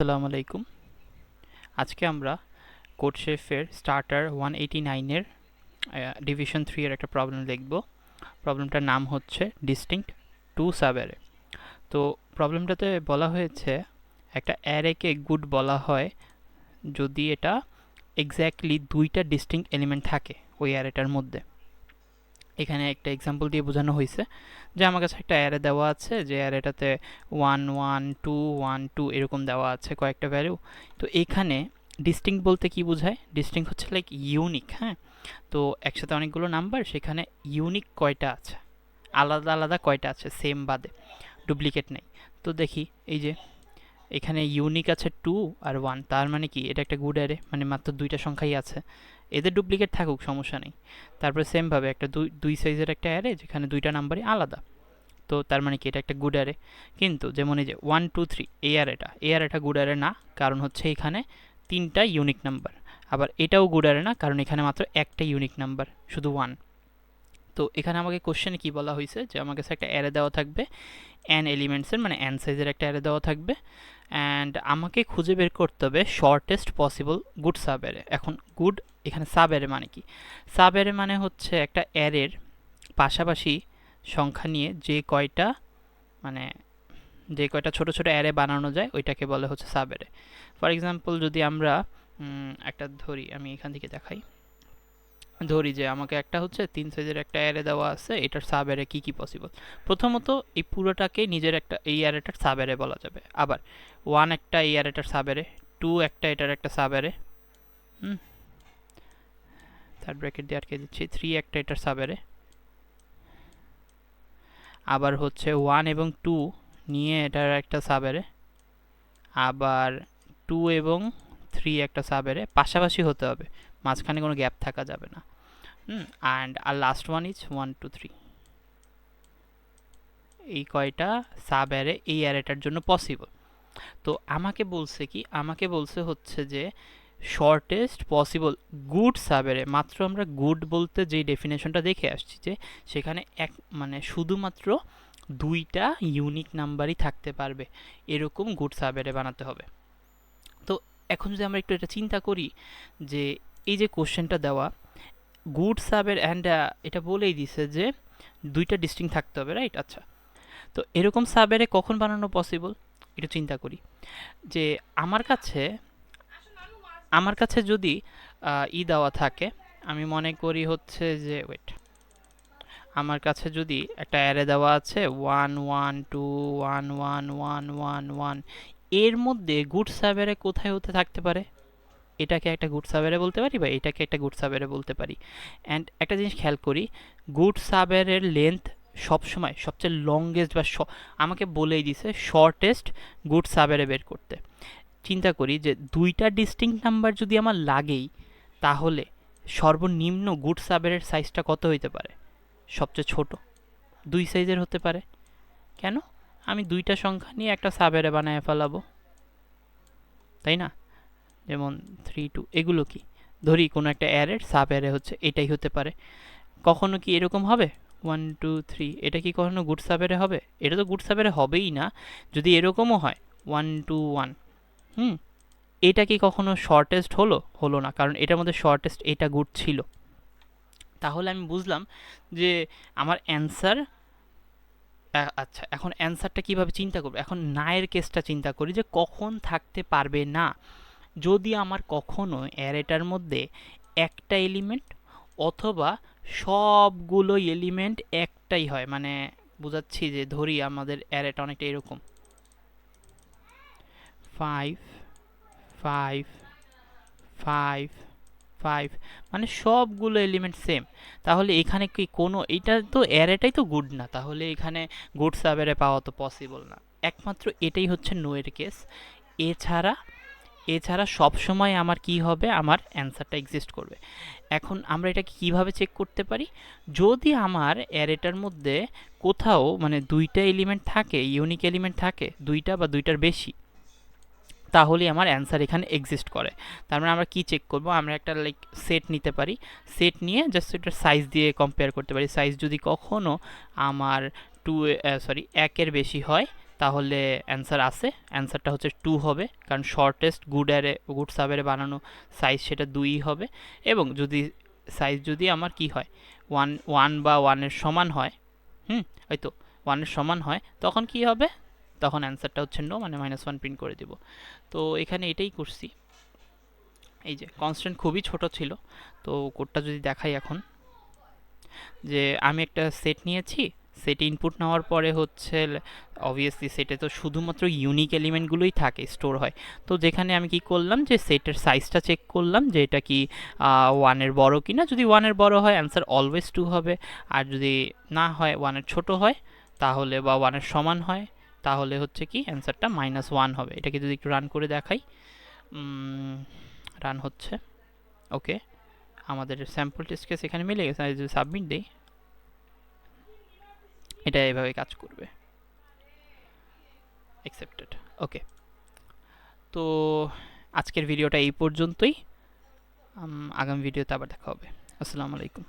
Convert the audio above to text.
আসসালামু আলাইকুম। আজকে আমরা কোড শেফের স্টার্টার ওয়ান এইটি নাইনের ডিভিশন থ্রি এর একটা প্রবলেম দেখব। প্রবলেমটার নাম হচ্ছে ডিস্টিংক্ট টু সাব অ্যারে তো প্রবলেমটাতে বলা হয়েছে একটা অ্যারেকে গুড বলা হয় যদি এটা এক্স্যাক্টলি দুইটা ডিস্টিংক্ট এলিমেন্ট থাকে ওই অ্যারেটার মধ্যে। এখানে একটা এক্সাম্পল দিয়ে বোঝানো হয়েছে যে আমার কাছে একটা অ্যারে দেওয়া আছে, যে অ্যারেটাতে one one two one two এরকম দেওয়া আছে কয়েকটা ভ্যালু তো এখানে ডিস্টিংক্ট বলতে কি বোঝায়? ডিস্টিংক্ট হচ্ছে লাইক ইউনিক হ্যাঁ? তো একসাথে অনেকগুলো নাম্বার সেখানে ইউনিক কয়টা আছে? আলাদা আলাদা কয়টা আছে? সেম বাদে ডুপ্লিকেট নেই। তো দেখি, এই যে, এখানে ইউনিক আছে টু আর ওয়ান তার মানে কি? এটা একটা গুড অ্যারে মানে মাত্র দুইটা সংখ্যাই আছে। এদের ডুপ্লিকেট থাকুক, সমস্যা নেই। তারপরে সেমভাবে একটা দুই দুই সাইজের একটা অ্যারে যেখানে দুইটা নাম্বারই আলাদা। তো তার মানে কি, এটা একটা গুড অ্যারে কিন্তু যেমন এই যে ওয়ান টু থ্রি এই এ আর অ্যারেটা গুড অ্যারে না, কারণ হচ্ছে এখানে তিনটা ইউনিক নাম্বার আবার এটাও গুড অ্যারে না, কারণ এখানে মাত্র একটা ইউনিক নাম্বার শুধু ওয়ান তো এখানে আমাকে কোশ্চেনে কি বলা হয়েছে? যে আমার কাছে একটা অ্যারে দেওয়া থাকবে। অ্যান এলিমেন্টসের মানে অ্যান সাইজের একটা অ্যারে দেওয়া থাকবে। অ্যান্ড আমাকে খুঁজে বের করতে হবে shortest possible good sub array এখন গুড এখানে সাব অ্যারে মানে কি? সাব অ্যারে মানে হচ্ছে একটা অ্যারের পাশাপাশি সংখ্যা নিয়ে যে কয়টা মানে যে কয়টা ছোট ছোট অ্যারে বানানো যায়, ওইটাকে বলে হচ্ছে সাব অ্যারে ফর এক্সাম্পল যদি আমরা একটা ধরি, আমি এখান থেকে দেখাই। ধরি যে আমাকে একটা হচ্ছে, তিন সাইজের একটা অ্যারে দেওয়া আছে, এটার সাব অ্যারে কী কী পসিবল প্রথমত এই পুরোটাকে নিজের একটা, এই অ্যারেটার সাব অ্যারে বলা যাবে। আবার ওয়ান একটা এই অ্যারেটার সাব অ্যারে টু একটা এটার একটা সাব অ্যারে হুম? থার্ড ব্র্যাকেট দিয়ে আটকে দিচ্ছি থ্রি একটা এটার সাব অ্যারে আবার হচ্ছে ওয়ান এবং টু নিয়ে এটার একটা সাব অ্যারে আবার টু এবং থ্রি একটা সাব অ্যারে পাশাপাশি হতে হবে। মাঝখানে কোনো গ্যাপ থাকা যাবে না। And R last one is one two three এই কয়টা সাব অ্যারে এই অ্যারেটার জন্য পসিবল তো আমাকে বলছে কি, আমাকে বলছে হচ্ছে যে শর্টেস্ট পসিবল গুড সাবেরে মাত্র আমরা গুড বলতে যেই ডেফিনেশনটা দেখে আসছি যে সেখানে এক মানে শুধুমাত্র দুইটা ইউনিক নাম্বারই থাকতে পারবে, এরকম গুড সাবেরে বানাতে হবে। তো এখন যদি আমরা একটু এটা চিন্তা করি যে এই যে কোশ্চেনটা দেওয়া, গুড, সাবের অ্যান্ড এটা বলেই দিছে যে দুইটা ডিস্টিং থাকতে হবে রাইট আচ্ছা। তো এরকম সাবেরে কখন বানানো পসিবল একটু চিন্তা করি। যে আমার কাছে আমার কাছে যদি ই দেওয়া থাকে, আমি মনে করি হচ্ছে যে ওয়েট আমার কাছে যদি একটা অ্যারে দেওয়া আছে one one two one one one one ওয়ানের মধ্যে গুড, সাবেরে কোথায় হতে থাকতে পারে? এটাকে একটা গুড সাবেরে বলতে পারি বা এটাকে একটা গুড সাবেরে বলতে পারি। অ্যান্ড একটা জিনিস খেয়াল করি গুড সাবেরের লেন্থ সবসময়, সবচেয়ে লংগেস্ট বা আমাকে বলেই দিছে শর্টেস্ট গুড সাবেরে বের করতে। চিন্তা করি যে দুইটা ডিস্টিংক্ট নাম্বার যদি আমার লাগেই, তাহলে সর্বনিম্ন গুড সাবেরের সাইজটা কত হইতে পারে? সবচেয়ে ছোট। দুই সাইজের হতে পারে। কেন? আমি দুইটা সংখ্যা নিয়ে একটা সাবেরে বানায় ফেলাবো। তাই না? যেমন থ্রি টু এগুলো কি? ধরি কোনো একটা অ্যারের সাব অ্যারে হচ্ছে, এটাই হতে পারে। কখনো কি এরকম হবে? ওয়ান টু থ্রি এটা কি কখনো গুড সাবেরে হবে? এটা তো গুড সাবেরে হবেই না। যদি এরকমও হয় ওয়ান টু ওয়ান হুম? এটা কি কখনো শর্টেস্ট হলো? হলো না, কারণ এটার মধ্যে শর্টেস্ট এটা গুড ছিল। তাহলে আমি বুঝলাম যে আমার অ্যান্সার আচ্ছা এখন অ্যান্সারটা কীভাবে চিন্তা করব? এখন নায়ের কেসটা চিন্তা করি যে কখন থাকতে পারবে না। যদি আমার কখনো অ্যারেটার মধ্যে একটা এলিমেন্ট অথবা সবগুলো এলিমেন্ট একটাই হয় মানে বোঝাচ্ছি যে ধরি আমাদের অ্যারেটা অনেকটা এরকম। ফাইভ ফাইভ ফাইভ ফাইভ মানে সবগুলো এলিমেন্ট সেম তাহলে এখানে কি কোনো, এটা তো অ্যারেটাই তো গুড না, তাহলে এখানে গুড সাবেরে পাওয়া তো পসিবল না। একমাত্র এটাই হচ্ছে নোয়ের কেস এছাড়া এছাড়া সব সময় আমার কি হবে? আমার অ্যান্সারটা এক্সিস্ট করবে। এখন আমরা এটাকে কীভাবে চেক করতে পারি? যদি আমার অ্যারেটার মধ্যে কোথাও মানে দুইটা এলিমেন্ট থাকে ইউনিক এলিমেন্ট থাকে, দুইটা বা দুইটার বেশি, তাহলে আমার অ্যান্সার এখানে এক্সিস্ট করে। তার মানে আমরা কী চেক করব? আমরা একটা লাইক সেট নিতে পারি। সেট নিয়ে জাস্ট এটার সাইজ দিয়ে কম্পেয়ার করতে পারি। সাইজ যদি কখনও আমার টু সরি একের বেশি হয় তাহলে অ্যান্সার আছে। অ্যান্সারটা হচ্ছে টু হবে, কারণ শর্টেস্ট গুড অ্যারে গুড সাবেরে বানানো সাইজ সেটা দুই হবে। এবং যদি সাইজ যদি আমার কি হয় ওয়ান ওয়ান বা ওয়ানের সমান হয়, হুম, ওই তো ওয়ানের সমান হয়, তখন কি হবে? তখন অ্যান্সারটা হচ্ছে নো মানে মাইনাস ওয়ান প্রিন্ট করে দিব। তো এখানে এটাই করছি। এই যে কনস্ট্যান্ট খুবই ছোট ছিল, তো কোডটা যদি দেখাই এখন, যে আমি একটা সেট নিয়েছি সেট ইনপুট নেওয়ার পরে হচ্ছে অবভিয়াসলি সেটে তো শুধুমাত্র ইউনিক এলিমেন্টগুলোই থাকে স্টোর হয়। তো যেখানে আমি কি করলাম যে সেটের সাইজটা চেক করলাম যে, এটা কি ওয়ানের বড় কি না যদি ওয়ানের বড় হয় অ্যান্সার অলওয়েজ টু হবে। আর যদি না হয় ওয়ানের ছোট হয়, তাহলে বা ওয়ানের সমান হয়, তাহলে হচ্ছে কি অ্যান্সারটা মাইনাস ওয়ান হবে। এটাকে যদি একটু রান করে দেখাই। রান হচ্ছে। ওকে আমাদের স্যাম্পল টেস্ট কেস এখানে মিলে গেছে। যদি সাবমিট দিই এটা এভাবে কাজ করবে। অ্যাকসেপ্টেড ওকে তো আজকের ভিডিওটা এই পর্যন্তই। আগামী ভিডিওতে আবার দেখা হবে। আসসালামু আলাইকুম।